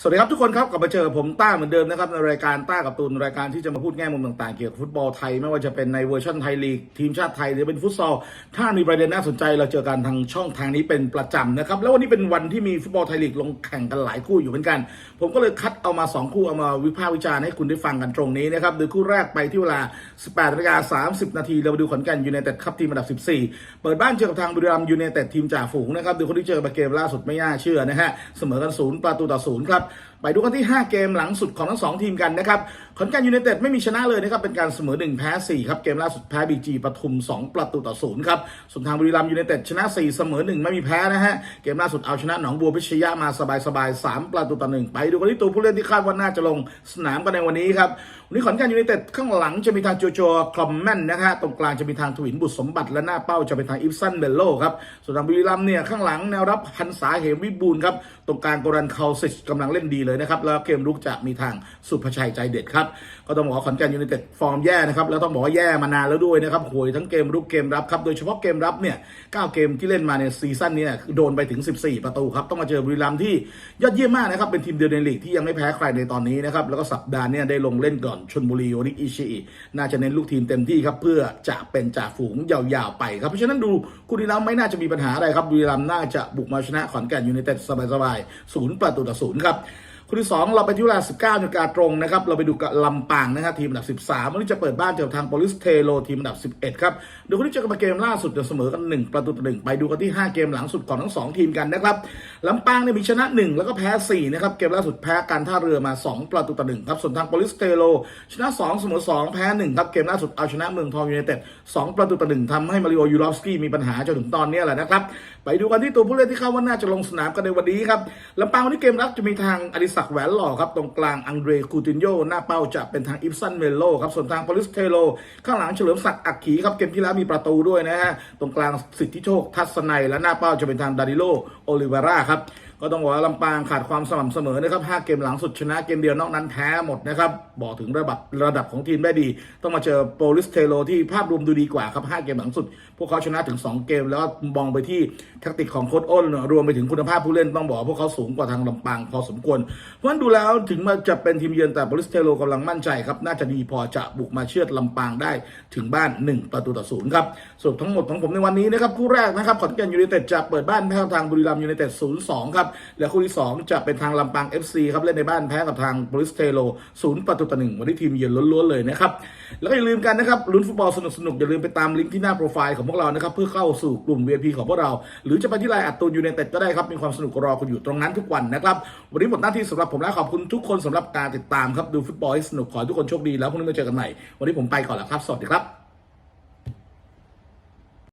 สวัสดีครับทุกคนครับกลับมาเจอผมต้าเหมือนเดิมนะครับในรายการต้ากับตูนรายการที่จะมาพูดแง่มุมต่างๆ เกี่ยวกับฟุตบอลไทย ไม่ว่าจะเป็นในเวอร์ชันไทยลีกทีมชาติไทยหรือเป็นฟุตซอลถ้ามีประเด็นน่าสนใจเราเจอกันทางช่องทางนี้เป็นประจำนะครับแล้ววันนี้เป็นวันที่มีฟุตบอลไทยลีกลงแข่งกันหลายคู่อยู่เหมือนกัน ผมก็เลยคัดเอามา 2 คู่เอามาวิพากษ์วิจารณ์ให้คุณได้ฟังกันตรงนี้นะครับโดยคู่แรกไปที่เวลา 18นาฬิกา30 นาทีเรามาดูขอนแก่นยูไนเต็ดครับทีมอันดับ 14 เปิดบ้านเจอกับทางบุรีรัมย์ยูไนเต็ดทีมจ่าฝูงนะครับโดยคนที่เจอมาเกมล่าสุดไม่น่าเชื่อนะฮะเสมอกันศูนย์ประตูต่อศูนย์ครับ up ไปดูกันที่ 5 เกมหลังสุดของทั้ง 2 ทีมกันนะครับขอนแก่นยูไนเต็ดไม่มีชนะเลยนะครับ เป็นการเสมอ 1 แพ้ 4 ครับ เกมล่าสุดแพ้บีจีปทุม 2 ประตูต่อศูนย์ครับส่วนทางบุรีรัมย์ยูไนเต็ดชนะ 4 เสมอ 1 ไม่มีแพ้นะฮะ เกมล่าสุดเอาชนะหนองบัวพิชยะมาสบายๆ 3 ประตูต่อ 1 ไปดูกันที่ตัวผู้เล่นที่คาดว่าน่าจะลงสนามกันในวันนี้ครับวันนี้ขอนแก่นยูไนเต็ดข้างหลังจะมีทางโจโจคลอมแมนนะฮะตรงกลางจะมีทางถวินบุตรสมบัติและหน้าเป้าจะเป็นทางอิฟซันเบลโลครับส่วนทางบุรีรัมย์เนี่ยข้างหลังแนวรับพันษาเหมวิบูลครับตรงกลางโกรันคาซิชกำลังเล่นดีเลยนะครับแล้วเกมรุกจะมีทางสุภชัยใจเด็ดครับก็ต้องบอกว่าขอนแก่นยูไนเต็ดฟอร์มแย่นะครับแล้วต้องบอกว่าแย่มานานแล้วด้วยนะครับโหยทั้งเกมรุกเกมรับครับโดยเฉพาะเกมรับเนี่ย9เกมที่เล่นมาในซีซั่นเนี้โดนไปถึง 14 ประตูครับต้องมาเจอบุรีรัมย์ที่ยอดเยี่ยมมากนะครับเป็นทีมเดียวในลีกที่ยังไม่แพ้ใครในตอนนี้นะครับแล้วก็สัปดาห์นี้ได้ลงเล่นก่อนชนบุรีโอนิอิชิอิน่าจะเน้นลูกทีมเต็มที่ครับเพื่อจะเป็นจ่าฝูงยาวๆไปครับเพราะฉะนั้นดูคุณบุรีรัมไม่น่าจะมีปัญหาอะไรครับบุรีรัมน่าจะบุกมาชนะขอนแก่นยูไนเต็ดสบายๆศูนย์ประตูต่อศูนย์ครับ คู่ที่สองเราไปที่เวลา 19นาฬิกาตรงนะครับ เราไปดูกับลำปางนะครับทีมอันดับ 13 วันนี้จะเปิดบ้านเจอกับทางโปลิสเทโลทีมอันดับ 11 ครับเดี๋ยวคนที่เจอกันมาเกมล่าสุดจะเสมอกัน 1 ประตูต่อหนึ่งไปดูกันที่ 5 เกมหลังสุดของทั้ง 2 ทีมกันนะครับลำปางเนี่ยมีชนะ 1 แล้วก็แพ้ 4 นะครับ เกมล่าสุดแพ้การท่าเรือมา 2 ประตูต่อหนึ่งครับส่วนทางโปลิสเทโลชนะ 2 เสมอ 2 แพ้ 1 ครับ เกมล่าสุดเอาชนะเมืองทองยูไนเต็ด2ประตูต่อหนึ่งทำให้มาริโอยูรอฟสกี้มีปัญหาจนถึงตอนนี้แหละนะครับไปดูกันที่ตัวผู้เล่นที่คาว่าน่าจะลงสนามกันในวันนี้ครับลำปางวันนี้เกมรับจะมีทางอดิศักดิ์แหวนหล่อครับตรงกลางอังเดรคูตินโยหน้าเป้าจะเป็นทางอิฟซันเมโลครับส่วนทางโปลิสเทโล ข้างหลังเฉลิมศักดิ์อักขีครับเกมที่แล้วมีประตูด้วยนะฮะตรงกลางสิทธิโชคทัศนัยและหน้าเป้าจะเป็นทางดาริโลโอลิเวราครับก็ต้องบอกว่าลำปางขาดความสม่ำเสมอนะครับ 5 เกมหลังสุดชนะเกมเดียวนอกนั้นแพ้หมดนะครับ บอกถึงระดับระดับของทีมได้ดี ต้องมาเจอโปลิสเทโลที่ภาพรวมดูดีกว่าครับ 5 เกมหลังสุด พวกเขาชนะถึง 2 เกม แล้วมองไปที่แทคติกของโค้ชอ้น รวมไปถึงคุณภาพผู้เล่นต้องบอกว่าพวกเขาสูงกว่าทางลำปางพอสมควรเพราะฉะนั้นดูแล้วถึงมาจะเป็นทีมเยือนแต่บริสเทโลกำลังมั่นใจครับ น่าจะดีพอจะบุกมาเชือดลำปางได้ถึงบ้าน 1 ประตูต่อศูนย์ครับสรุปทั้งหมดของผมในวันนี้นะครับคู่แรกนะครับขอนแก่นยูไนเต็ดจะเปิดบ้านแพ้ทางบุรีรัมย์ยูไนเต็ด0-2ครับและคู่ที่สองจะเป็นทางลำปาง FC ครับเล่นในบ้านแพ้กับทางบริสเทโลศูนย์ประตูต่อหนึ่งวันนี้ทีมเยือนล้วนๆเลยนะครับ แล้วก็อย่าลืมกันนะครับลุ้นฟุตบอลสนุกๆอย่าลืมไปตามลิงก์ที่หน้าโปรไฟล์ของพวกเรานะครับเพื่อเข้าสู่กลุ่ม VIP ของพวกเรา หรือจะไปที่ไลน์อัดตูนยูไนเต็ดก็ได้ครับมีความสนุกรอคุณอยู่ตรงนั้นทุกวันนะครับวันนี้หมดหน้าที่สำหรับผมและขอบคุณทุกคนสำหรับการติดตามครับดูฟุตบอลให้สนุกขอให้ทุกคนโชคดีแล้วพรุ่งนี้มาเจอกันใหม่วันนี้ผมไปก่อนแล้วครับสวัสดีครับ